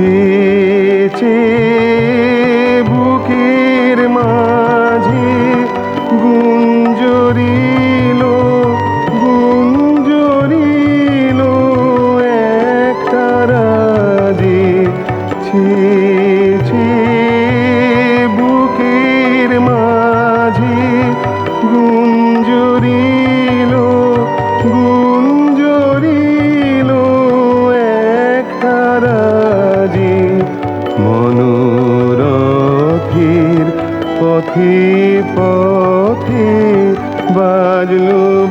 উঠেছে বুকের মাঝে গুঞ্জরিল গুঞ্জরিল একটা রাজে। ছেছে বুকের মাঝে গুঞ্জরিল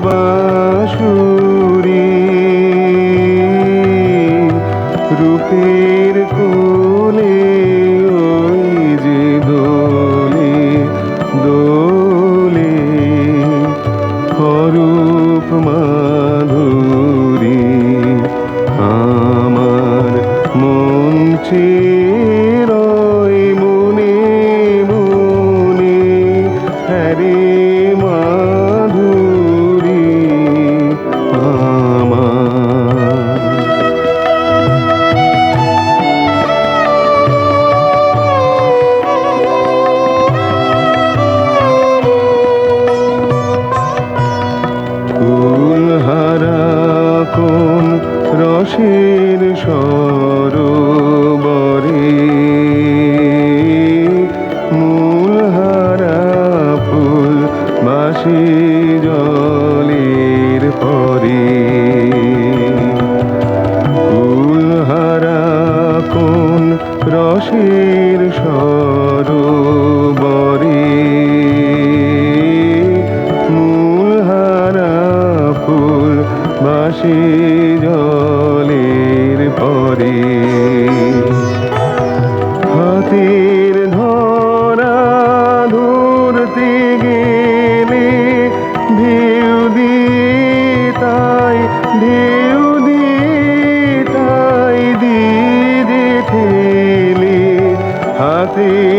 বাঁশুরি রূপে কোন রসের সব গেলে ঢেউ দি তাই ঢেউ দি তাই দিদি ঠেলে হাতে